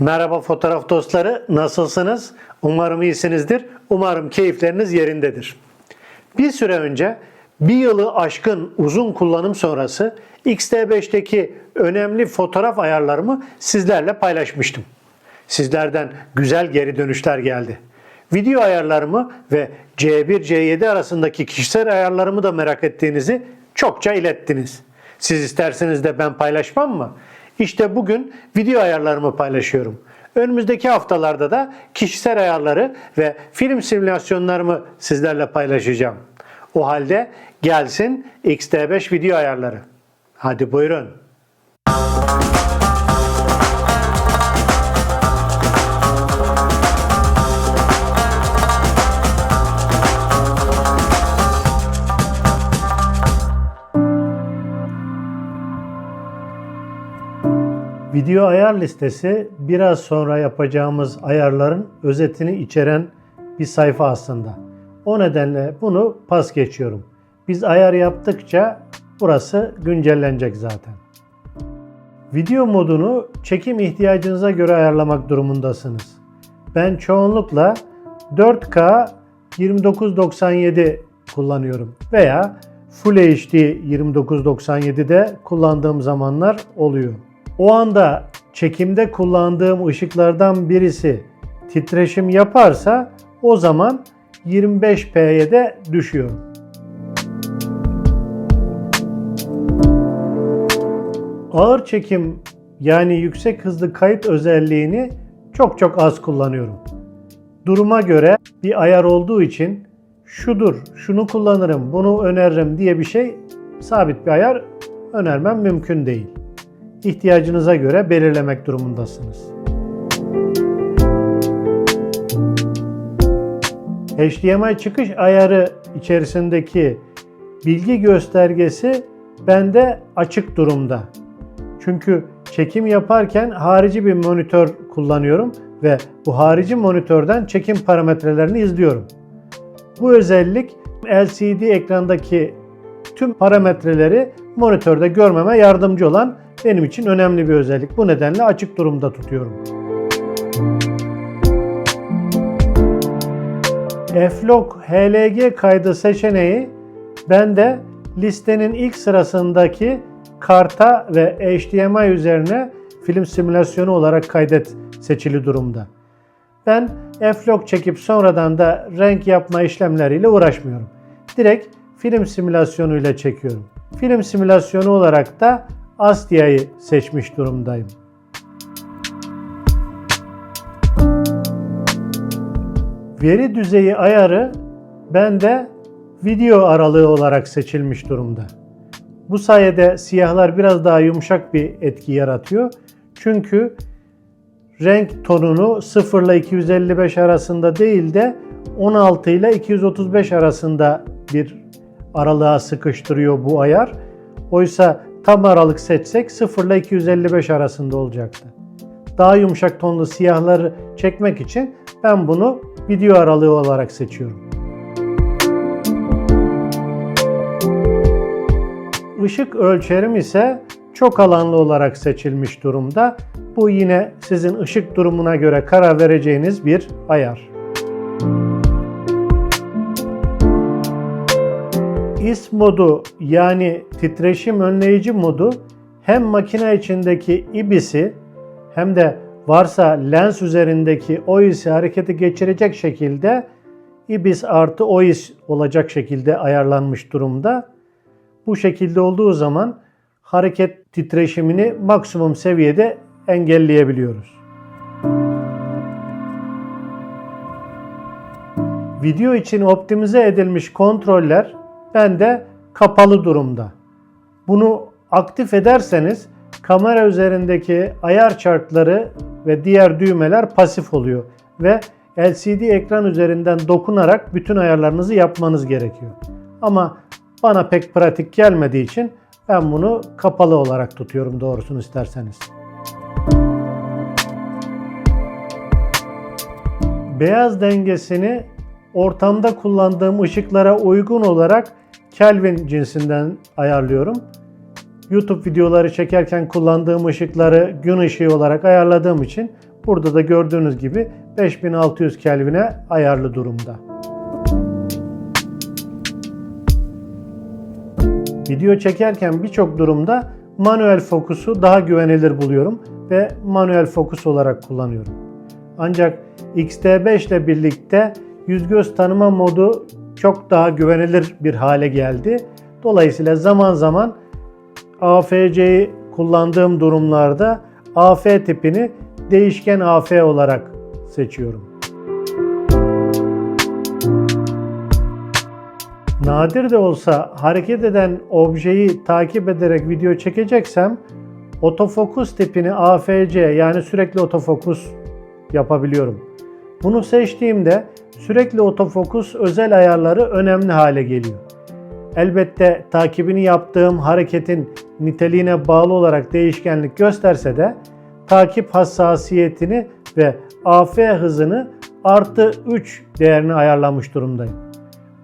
Merhaba fotoğraf dostları, nasılsınız? Umarım iyisinizdir. Umarım keyifleriniz yerindedir. Bir süre önce bir yılı aşkın uzun kullanım sonrası X-T5'teki önemli fotoğraf ayarlarımı sizlerle paylaşmıştım. Sizlerden güzel geri dönüşler geldi. Video ayarlarımı ve C1-C7 arasındaki kişisel ayarlarımı da merak ettiğinizi çokça ilettiniz. Siz isterseniz de ben paylaşmam mı? İşte bugün video ayarlarımı paylaşıyorum. Önümüzdeki haftalarda da kişisel ayarları ve film simülasyonlarımı sizlerle paylaşacağım. O halde gelsin X-T5 video ayarları. Hadi buyurun. Video ayar listesi biraz sonra yapacağımız ayarların özetini içeren bir sayfa aslında. O nedenle bunu pas geçiyorum. Biz ayar yaptıkça burası güncellenecek zaten. Video modunu çekim ihtiyacınıza göre ayarlamak durumundasınız. Ben çoğunlukla 4K 2997 kullanıyorum veya Full HD 2997'de kullandığım zamanlar oluyor. O anda çekimde kullandığım ışıklardan birisi titreşim yaparsa o zaman 25p'ye de düşüyorum. Ağır çekim yani yüksek hızlı kayıt özelliğini çok çok az kullanıyorum. Duruma göre bir ayar olduğu için şudur, şunu kullanırım, bunu öneririm diye bir şey sabit bir ayar önermem mümkün değil. İhtiyacınıza göre belirlemek durumundasınız. HDMI çıkış ayarı içerisindeki bilgi göstergesi bende açık durumda. Çünkü çekim yaparken harici bir monitör kullanıyorum ve bu harici monitörden çekim parametrelerini izliyorum. Bu özellik LCD ekrandaki tüm parametreleri monitörde görmeme yardımcı olan benim için önemli bir özellik. Bu nedenle açık durumda tutuyorum. F-Log HLG kaydı seçeneği bende listenin ilk sırasındaki karta ve HDMI üzerine film simülasyonu olarak kaydet seçili durumda. Ben F-Log çekip sonradan da renk yapma işlemleriyle uğraşmıyorum. Direkt film simülasyonu ile çekiyorum. Film simülasyonu olarak da Astia'yı seçmiş durumdayım. Veri düzeyi ayarı bende video aralığı olarak seçilmiş durumda. Bu sayede siyahlar biraz daha yumuşak bir etki yaratıyor. Çünkü renk tonunu 0 ile 255 arasında değil de 16 ile 235 arasında bir aralığa sıkıştırıyor bu ayar. Oysa tam aralık seçsek 0 ile 255 arasında olacaktı. Daha yumuşak tonlu siyahları çekmek için ben bunu video aralığı olarak seçiyorum. Işık ölçerim ise çok alanlı olarak seçilmiş durumda. Bu yine sizin ışık durumuna göre karar vereceğiniz bir ayar. IS modu yani titreşim önleyici modu hem makine içindeki IBIS'i hem de varsa lens üzerindeki OIS'i harekete geçirecek şekilde IBIS artı OIS olacak şekilde ayarlanmış durumda. Bu şekilde olduğu zaman hareket titreşimini maksimum seviyede engelleyebiliyoruz. Video için optimize edilmiş kontroller bende kapalı durumda. Bunu aktif ederseniz kamera üzerindeki ayar çarkları ve diğer düğmeler pasif oluyor ve LCD ekran üzerinden dokunarak bütün ayarlarınızı yapmanız gerekiyor. Ama bana pek pratik gelmediği için ben bunu kapalı olarak tutuyorum doğrusunu isterseniz. Beyaz dengesini ortamda kullandığım ışıklara uygun olarak Kelvin cinsinden ayarlıyorum. YouTube videoları çekerken kullandığım ışıkları gün ışığı olarak ayarladığım için Burada da gördüğünüz gibi 5600 Kelvin'e ayarlı durumda. Video çekerken birçok durumda manuel fokusu daha güvenilir buluyorum ve manuel fokus olarak kullanıyorum. Ancak XT5 ile birlikte yüz göz tanıma modu çok daha güvenilir bir hale geldi. Dolayısıyla zaman zaman AFC'yi kullandığım durumlarda AF tipini değişken AF olarak seçiyorum. Nadir de olsa hareket eden objeyi takip ederek video çekeceksem otofokus tipini AFC yani sürekli otofokus yapabiliyorum. Bunu seçtiğimde sürekli otofokus özel ayarları önemli hale geliyor. Elbette takibini yaptığım hareketin niteliğine bağlı olarak değişkenlik gösterse de takip hassasiyetini ve AF hızını artı 3 değerini ayarlamış durumdayım.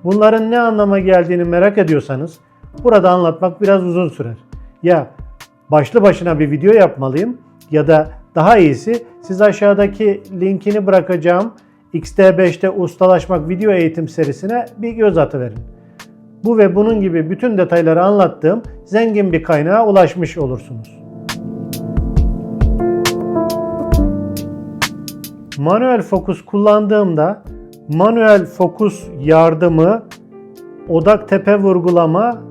Bunların ne anlama geldiğini merak ediyorsanız burada anlatmak biraz uzun sürer. Ya başlı başına bir video yapmalıyım ya da daha iyisi siz aşağıdaki linkini bırakacağım XT5'te ustalaşmak video eğitim serisine bir göz atıverin. Bu ve bunun gibi bütün detayları anlattığım zengin bir kaynağa ulaşmış olursunuz. Manuel fokus kullandığımda manuel fokus yardımı, odak tepe vurgulama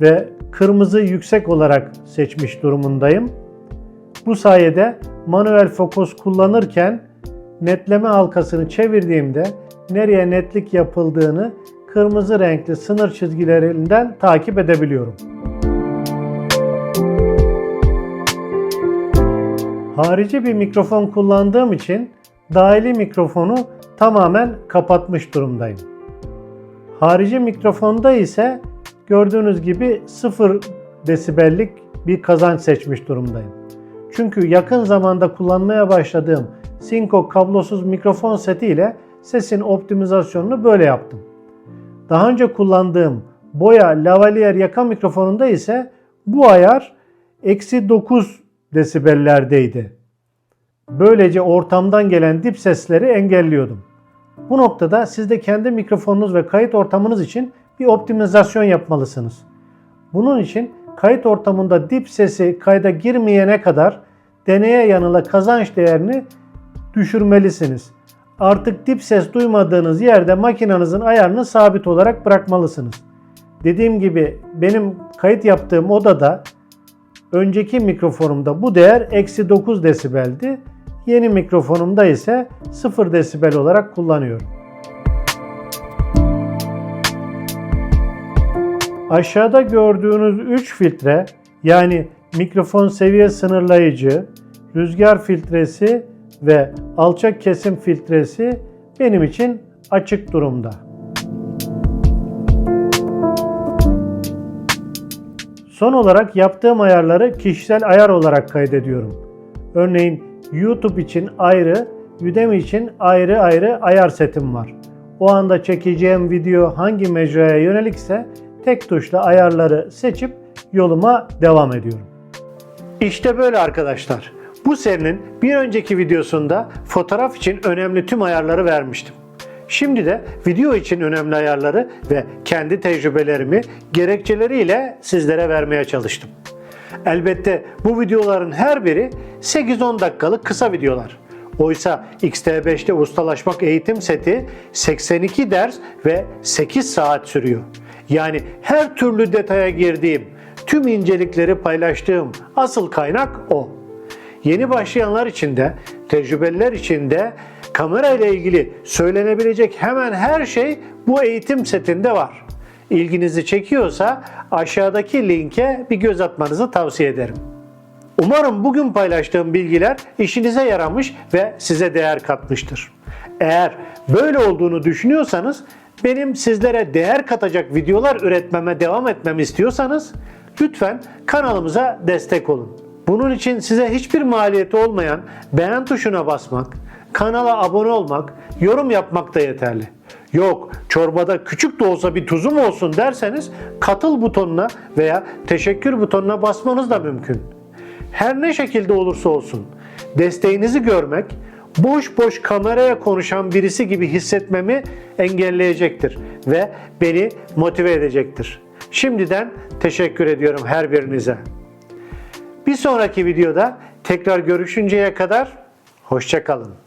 ve kırmızı yüksek olarak seçmiş durumundayım. Bu sayede manuel fokus kullanırken netleme halkasını çevirdiğimde nereye netlik yapıldığını kırmızı renkli sınır çizgilerinden takip edebiliyorum. Harici bir mikrofon kullandığım için dahili mikrofonu tamamen kapatmış durumdayım. Harici mikrofonda ise gördüğünüz gibi 0 desibellik bir kazanç seçmiş durumdayım. Çünkü yakın zamanda kullanmaya başladığım Synco kablosuz mikrofon seti ile sesin optimizasyonunu böyle yaptım. Daha önce kullandığım Boya Lavalier yaka mikrofonunda ise bu ayar eksi 9 desibellerdeydi. Böylece ortamdan gelen dip sesleri engelliyordum. Bu noktada siz de kendi mikrofonunuz ve kayıt ortamınız için bir optimizasyon yapmalısınız. Bunun için kayıt ortamında dip sesi kayda girmeyene kadar deneye yanıla kazanç değerini düşürmelisiniz. Artık dip ses duymadığınız yerde makinenizin ayarını sabit olarak bırakmalısınız. Dediğim gibi benim kayıt yaptığım odada önceki mikrofonumda bu değer eksi 9 desibeldi. Yeni mikrofonumda ise 0 desibel olarak kullanıyorum. Aşağıda gördüğünüz 3 filtre yani mikrofon seviye sınırlayıcı, rüzgar filtresi ve alçak kesim filtresi benim için açık durumda. Son olarak yaptığım ayarları kişisel ayar olarak kaydediyorum. Örneğin YouTube için ayrı, Udemy için ayrı ayrı ayar setim var. O anda çekeceğim video hangi mecraya yönelikse tek tuşla ayarları seçip yoluma devam ediyorum. İşte böyle arkadaşlar. Bu serinin bir önceki videosunda fotoğraf için önemli tüm ayarları vermiştim. Şimdi de video için önemli ayarları ve kendi tecrübelerimi gerekçeleriyle sizlere vermeye çalıştım. Elbette bu videoların her biri 8-10 dakikalık kısa videolar. Oysa XT5'te ustalaşmak eğitim seti 82 ders ve 8 saat sürüyor. Yani her türlü detaya girdiğim, tüm incelikleri paylaştığım asıl kaynak o. Yeni başlayanlar için de, tecrübeliler için de kamera ile ilgili söylenebilecek hemen her şey bu eğitim setinde var. İlginizi çekiyorsa aşağıdaki linke bir göz atmanızı tavsiye ederim. Umarım bugün paylaştığım bilgiler işinize yaramış ve size değer katmıştır. Eğer böyle olduğunu düşünüyorsanız benim sizlere değer katacak videolar üretmeme devam etmemi istiyorsanız lütfen kanalımıza destek olun. Bunun için size hiçbir maliyeti olmayan beğen tuşuna basmak, kanala abone olmak, yorum yapmak da yeterli. Yok çorbada küçük de olsa bir tuzum olsun derseniz katıl butonuna veya teşekkür butonuna basmanız da mümkün. Her ne şekilde olursa olsun desteğinizi görmek boş boş kameraya konuşan birisi gibi hissetmemi engelleyecektir ve beni motive edecektir. Şimdiden teşekkür ediyorum her birinize. Bir sonraki videoda tekrar görüşünceye kadar hoşçakalın.